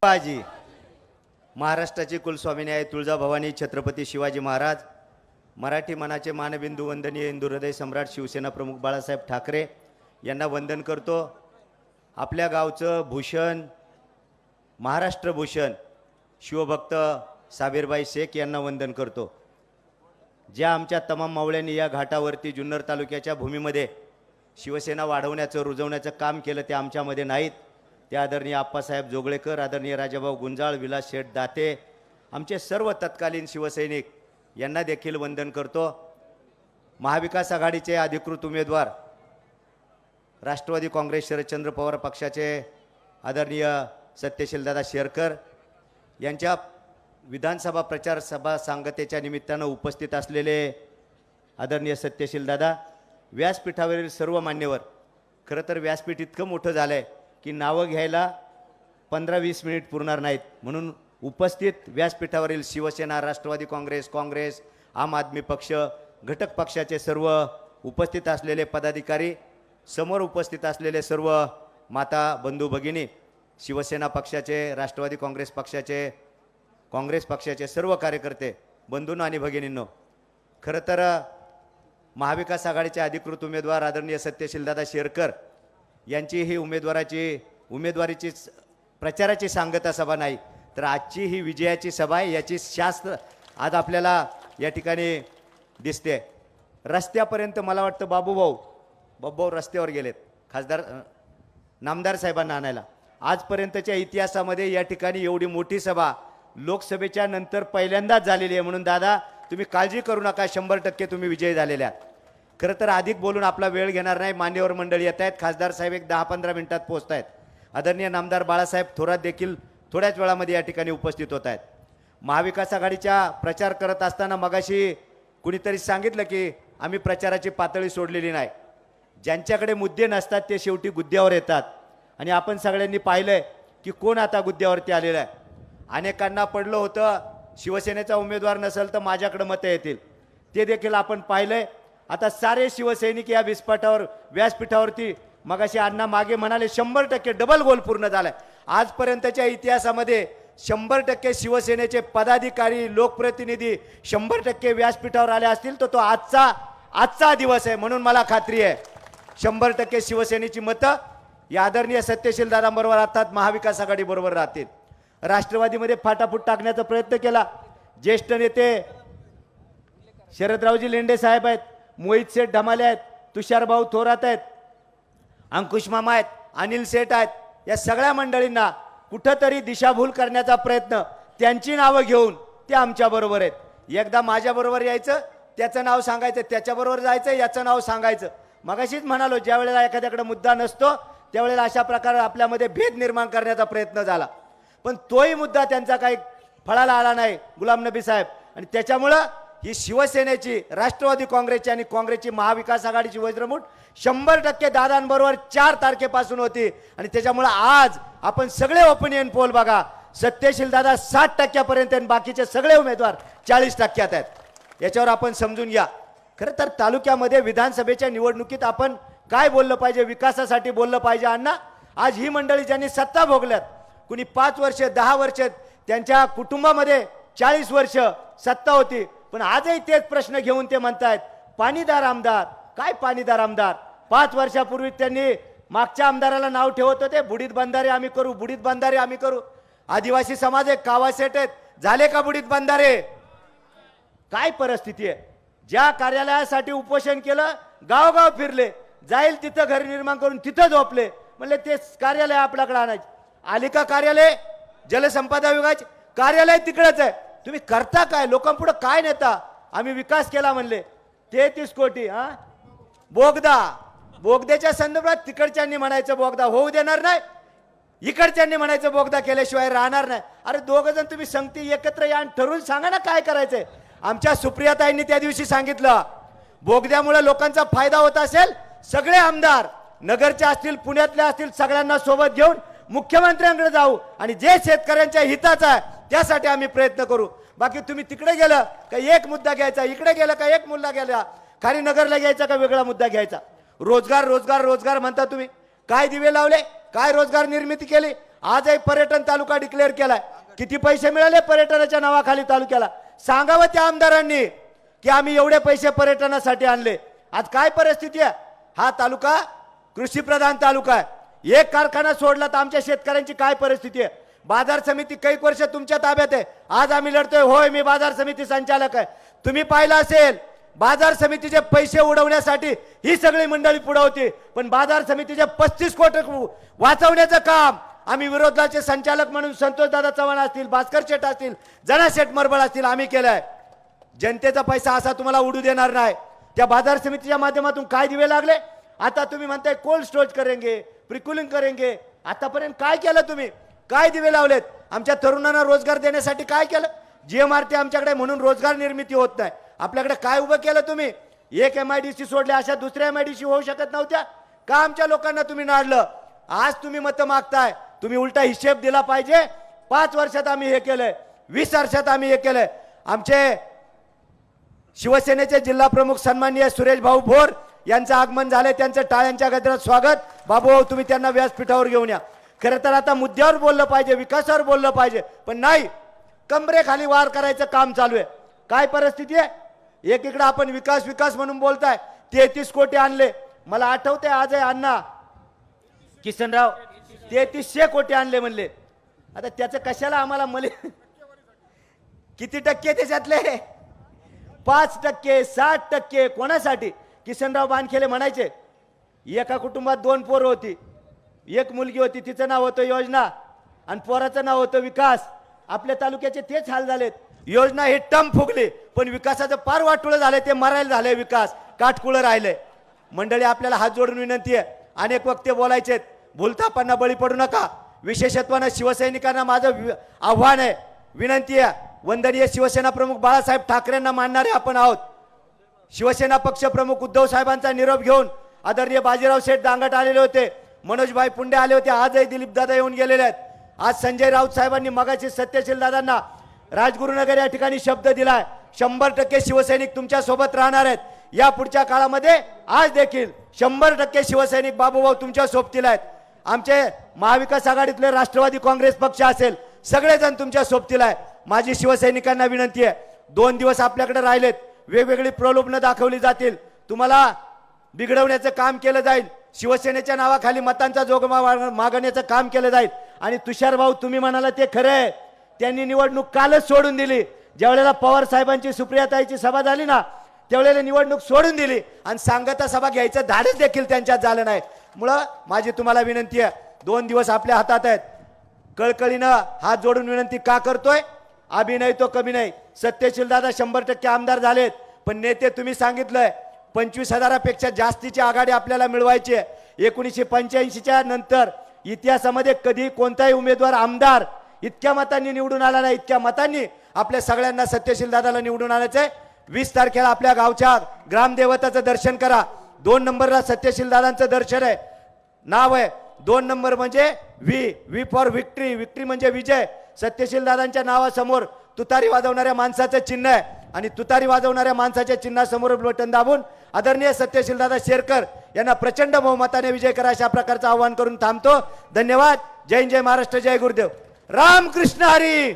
शिवाजी. महाराष्ट्राची कुलस्वामिनी आहे तुळजाभवानी छत्रपती शिवाजी महाराज. मराठी मनाचे मानबिंदू वंदनीय हिंदू हृदय सम्राट शिवसेना प्रमुख बाळासाहेब ठाकरे यांना वंदन करतो. आपल्या गावचं भूषण महाराष्ट्र भूषण शिवभक्त साबीरबाई शेख यांना वंदन करतो. ज्या आमच्या तमाम मावळ्यांनी या घाटावरती जुन्नर तालुक्याच्या भूमीमध्ये शिवसेना वाढवण्याचं रुजवण्याचं काम केलं ते आमच्यामध्ये नाहीत. ते आदरणीय आप्पासाहेब जोगळेकर आदरणीय राजाभाऊ गुंजाळ विलास शेठ दाते आमचे सर्व तत्कालीन शिवसैनिक यांना देखील वंदन करतो. महाविकास आघाडीचे अधिकृत उमेदवार राष्ट्रवादी काँग्रेस शरदचंद्र पवार पक्षाचे आदरणीय सत्यशीलदादा शेरकर यांच्या विधानसभा प्रचार सभा सांगतेच्या निमित्तानं उपस्थित असलेले आदरणीय सत्यशील दादा व्यासपीठावरील सर्व मान्यवर खरं तर व्यासपीठ इतकं मोठं झालं आहे की नावं घ्यायला पंधरा वीस मिनिट पुरणार नाहीत. म्हणून उपस्थित व्यासपीठावरील शिवसेना राष्ट्रवादी काँग्रेस काँग्रेस आम आदमी पक्ष घटक पक्षाचे सर्व उपस्थित असलेले पदाधिकारी समोर उपस्थित असलेले सर्व माता बंधू भगिनी शिवसेना पक्षाचे राष्ट्रवादी काँग्रेस पक्षाचे काँग्रेस पक्षाचे सर्व कार्यकर्ते बंधूंनो आणि भगिनींनो खरं तर महाविकास आघाडीचे अधिकृत उमेदवार आदरणीय सत्यशीलदादा शेरकर यांची ही उमेदवाराची उमेदवारीची प्रचाराची सांगता सभा नाही. तर आजची ही विजयाची सभा आहे याची शास्त्र आज आपल्याला या ठिकाणी दिसते. रस्त्यापर्यंत मला वाटतं बाबूभाऊ बाबूभाऊ रस्त्यावर गेलेत. खासदार नामदार साहेबांना आणायला. आजपर्यंतच्या इतिहासामध्ये या ठिकाणी एवढी मोठी सभा लोकसभेच्या नंतर पहिल्यांदाच झालेली आहे म्हणून दादा तुम्ही काळजी करू नका शंभर टक्के तुम्ही विजयी झालेल्या. आहात खरं तर अधिक बोलून आपला वेळ घेणार नाही. मान्यवर मंडळी येत आहेत. खासदार साहेब एक दहा पंधरा मिनिटात पोहोचत आहेत. आदरणीय नामदार बाळासाहेब थोरात देखील थोड्याच वेळामध्ये या ठिकाणी उपस्थित होत आहेत. महाविकास आघाडीच्या प्रचार करत असताना मगाशी कुणीतरी सांगितलं की आम्ही प्रचाराची पातळी सोडलेली नाही. ज्यांच्याकडे मुद्दे नसतात ते शेवटी गुद्द्यावर येतात. आणि आपण सगळ्यांनी पाहिलंय की कोण आता गुद्द्यावरती आलेलं आहे. अनेकांना पडलं होतं शिवसेनेचा उमेदवार नसेल तर माझ्याकडे मतं येतील. ते देखील आपण पाहिलं आहे आता सारे शिवसैनिक या विस्फाटावर व्यासपीठावरती मगाशी अण्णा मागे म्हणाले शंभर टक्के डबल गोल पूर्ण झालाय. आजपर्यंतच्या इतिहासामध्ये शंभर टक्के शिवसेनेचे पदाधिकारी लोकप्रतिनिधी शंभर टक्के व्यासपीठावर आले असतील तर तो आजचा आजचा दिवस आहे म्हणून मला खात्री आहे. शंभर टक्के शिवसेनेची मतं या आदरणीय सत्यशील दादांबरोबर अर्थात महाविकास आघाडी बरोबर राहतील. राष्ट्रवादीमध्ये फाटाफूट टाकण्याचा प्रयत्न केला. ज्येष्ठ नेते शरदरावजी लेंडे साहेब आहेत. मोहित सेठ ढमाले आहेत तुषारभाऊ थोरात आहेत अंकुश मामा आहेत अनिल सेठ आहेत या सगळ्या मंडळींना कुठंतरी दिशाभूल करण्याचा प्रयत्न त्यांची नावं घेऊन ते आमच्याबरोबर आहेत. एकदा माझ्याबरोबर यायचं त्याचं नाव सांगायचं त्याच्याबरोबर जायचं याचं नाव सांगायचं. मगाशीच म्हणालो ज्या वेळेला एखाद्याकडे मुद्दा नसतो त्यावेळेला अशा प्रकारे आपल्यामध्ये भेद निर्माण करण्याचा प्रयत्न झाला. पण तोही मुद्दा त्यांचा काही फळाला आला नाही गुलाम नबी साहेब. आणि त्याच्यामुळं ही शिवसेनेची राष्ट्रवादी काँग्रेसची आणि काँग्रेसची महाविकास आघाडीची वज्रमूठ शंभर टक्के दादांबरोबर चार तारखेपासून होती. आणि त्याच्यामुळं आज आपण सगळे ओपिनियन पोल बघा. सत्यशील दादा साठ टक्क्यापर्यंत आणि बाकीचे सगळे उमेदवार चाळीस टक्क्यात आहेत. याच्यावर आपण समजून घ्या. खरं तर तालुक्यामध्ये विधानसभेच्या निवडणुकीत आपण काय बोललं पाहिजे विकासासाठी बोललं पाहिजे अण्णा? आज ही मंडळी ज्यांनी सत्ता भोगल्यात कुणी पाच वर्ष दहा वर्ष त्यांच्या कुटुंबामध्ये चाळीस वर्ष सत्ता होती. पण आजही तेच प्रश्न घेऊन ते म्हणतायत पाणीदार आमदार. काय पाणीदार आमदार? पाच वर्षापूर्वी त्यांनी मागच्या आमदाराला नाव ठेवत होते बुडीत बंधारे आम्ही करू बुडीत बंधारे आम्ही करू. आदिवासी समाज एक कावासेट आहेत. झाले का बुडीत बंधारे? काय परिस्थिती आहे? ज्या कार्यालयासाठी उपोषण केलं गावगाव फिरले. जाईल तिथं घर निर्माण करून तिथं झोपले. म्हणले ते कार्यालय आपल्याकडे आणायचे. आली का कार्यालय? जलसंपदा विभागाचे कार्यालय तिकडेच आहे. तुम्ही करता काय? लोकांपुढं काय नेता? आम्ही विकास केला म्हणले. तेहतीस कोटी हा? बोगदा. बोगद्याच्या संदर्भात तिकडच्यांनी म्हणायचं बोगदा. होऊ देणार नाही. इकडच्यांनी म्हणायचं बोगदा केल्याशिवाय राहणार नाही. अरे दोघं जण तुम्ही संगती एकत्र या आणि ठरवून सांगा ना काय करायचंय. आमच्या सुप्रियाताईंनी त्या दिवशी सांगितलं बोगद्यामुळे लोकांचा फायदा होत असेल सगळे आमदार नगरचे असतील पुण्यातले असतील सगळ्यांना सोबत घेऊन मुख्यमंत्र्यांकडे जाऊ. आणि जे शेतकऱ्यांच्या हिताचं आहे त्यासाठी आम्ही प्रयत्न करू. बाकी तुम्ही तिकडे गेलं का एक मुद्दा घ्यायचा इकडे गेलं का एक मुद्दा गेला खाली नगरला घ्यायचा का वेगळा मुद्दा घ्यायचा? रोजगार रोजगार रोजगार म्हणता तुम्ही. काय दिवे लावले? काय रोजगार निर्मिती केली? आजही पर्यटन तालुका डिक्लेअर केलाय. किती पैसे मिळाले पर्यटनाच्या नावाखाली तालुक्याला? सांगावं त्या आमदारांनी की आम्ही एवढे पैसे पर्यटनासाठी आणले. आज काय परिस्थिती आहे? हा तालुका कृषी प्रधान तालुका आहे. एक कारखाना सोडला तर आमच्या शेतकऱ्यांची काय परिस्थिती आहे? बाजार समिती कैक वर्ष तुमच्या ताब्यात आहे. आज आम्ही लढतोय. होय मी बाजार समिती संचालक आहे. तुम्ही पाहिलं असेल बाजार समितीचे पैसे उडवण्यासाठी ही सगळी मंडळी पुढे होती. पण बाजार समितीचे पस्तीस कोटी वाचवण्याचं काम आम्ही विरोधाचे संचालक म्हणून संतोषदादा चव्हाण असतील भास्कर शेठ असतील जना शेठ मरबळ असतील आम्ही केलंय. जनतेचा पैसा असा तुम्हाला उडू देणार नाही. त्या बाजार समितीच्या माध्यमातून काय दिवे लागले? आता तुम्ही म्हणताय कोल्ड स्टोरेज करेंगे प्रिकुलिंग करेंगे. आतापर्यंत काय केलं तुम्ही? काय दिवे लावलेत? आमच्या तरुणांना रोजगार देण्यासाठी काय केलं? जी एम आरती आमच्याकडे म्हणून रोजगार निर्मिती होत नाही. आपल्याकडे काय उभं केलं तुम्ही? एक एम आय डी सी सोडल्या अशा दुसऱ्या एम आय डी सी होऊ शकत नव्हत्या. का आमच्या लोकांना तुम्ही नाडलं? आज तुम्ही मतं मागताय. तुम्ही उलटा हिशेब दिला पाहिजे. पाच वर्षात आम्ही हे केलंय. वीस वर्षात आम्ही हे केलंय. आमचे शिवसेनेचे जिल्हा प्रमुख सन्माननीय सुरेश भाऊ भोर यांचं आगमन झालंय. त्यांचं टाळ्यांच्या गजरात स्वागत. बाबू तुम्ही त्यांना व्यासपीठावर घेऊन या. खरं तर आता मुद्द्यावर बोललं पाहिजे विकासावर बोललं पाहिजे. पण नाही कमरेखाली वार करायचं काम चालू आहे. काय परिस्थिती आहे? एकीकडे आपण विकास विकास म्हणून बोलताय. तेहतीस कोटी आणले. मला आठवते आज आहे अण्णा. किसनराव तेहतीसशे कोटी आणले म्हणले. आता त्याचं कशाला आम्हाला मले? किती टक्के त्याच्यातले? पाच टक्के साठ टक्के कोणासाठी? किसनराव बानखेले म्हणायचे एका कुटुंबात दोन पोरं होती. एक मुलगी होती तिचं नाव होतं योजना. आणि पोराचं नाव होतं विकास. आपल्या तालुक्याचे तेच हाल झालेत. योजना हे टम फुगली पण विकासाचं पार वाटुळं झालंय ते मरायला झालंय विकास. काटकुळं राहिलंय. मंडळी आपल्याला हात जोडून विनंती आहे. अनेक वक्ते बोलायचे भूलथापांना बळी पडू नका. विशेषत्वानं शिवसैनिकांना माझं आव्हान आहे. विनंती आहे. वंदनीय शिवसेना प्रमुख बाळासाहेब ठाकरेंना मानणारे आपण आहोत. शिवसेना पक्ष प्रमुख उद्धव साहेबांचा निरोप घेऊन आदरणीय बाजीराव शेठ दांगट आलेले होते. मनोजभाई पुंडे आले होते आजही दिलीप दादा येऊन गेलेले आहेत. आज संजय राऊत साहेबांनी मगाशी सत्यशील दादांना राजगुरुनगर या ठिकाणी शब्द दिलाय. शंभर टक्के शिवसैनिक तुमच्यासोबत राहणार आहेत. या पुढच्या काळामध्ये आज देखील शंभर टक्के शिवसैनिक बाबूभाऊ तुमच्या सोबतील आहेत. आमचे महाविकास आघाडीतले राष्ट्रवादी काँग्रेस पक्ष असेल सगळेजण तुमच्या सोबतील आहे. माझी शिवसैनिकांना विनंती आहे दोन दिवस आपल्याकडे राहिलेत. वेगवेगळी प्रलोभनं दाखवली जातील. तुम्हाला बिघडवण्याचं काम केलं जाईल. शिवसेनेच्या नावाखाली मतांचा जोगमा मागण्याचं काम केलं जाईल. आणि तुषार भाऊ तुम्ही म्हणाला ते खरं आहे. त्यांनी निवडणूक कालच सोडून दिली. ज्यावेळेला पवार साहेबांची सुप्रियाताईची सभा झाली ना त्यावेळेला निवडणूक सोडून दिली. आणि सांगता सभा घ्यायचं धाडच देखील त्यांच्यात झालं नाही. मुळं माझी तुम्हाला विनंती आहे दोन दिवस आपल्या हातात आहेत. कळकळीनं हात जोडून विनंती का करतोय? अभिनय तो कमी नाही. सत्यशील दादा शंभर टक्के आमदार झालेत. पण नेते तुम्ही सांगितलंय पंचवीस हजारापेक्षा जास्तीची आघाडी आपल्याला मिळवायची आहे. एकोणीसशे पंच्याऐंशीच्या नंतर इतिहासामध्ये कधी कोणताही उमेदवार आमदार इतक्या मतांनी निवडून आला नाही इतक्या मतांनी आपल्या सगळ्यांना सत्यशील दादाला निवडून आणायचंय. वीस तारखेला आपल्या गावच्या ग्रामदेवताचं दर्शन करा. दोन नंबरला सत्यशील दादांचं दर्शन आहे. नाव आहे. दोन नंबर म्हणजे V V for victory. Victory म्हणजे विजय. सत्यशील दादांच्या नावासमोर तुतारी वाजवणाऱ्या माणसाचं चिन्ह आहे. आणि तुतारी वाजवणाऱ्या माणसाच्या चिन्हासमोर बटन दाबून आदरणीय सत्यशील दादा शेरकर यांना प्रचंड बहुमताने विजय करा अशा प्रकारचं आवाहन करून थांबतो. धन्यवाद. जय जय महाराष्ट्र जय गुरुदेव. रामकृष्ण हरी!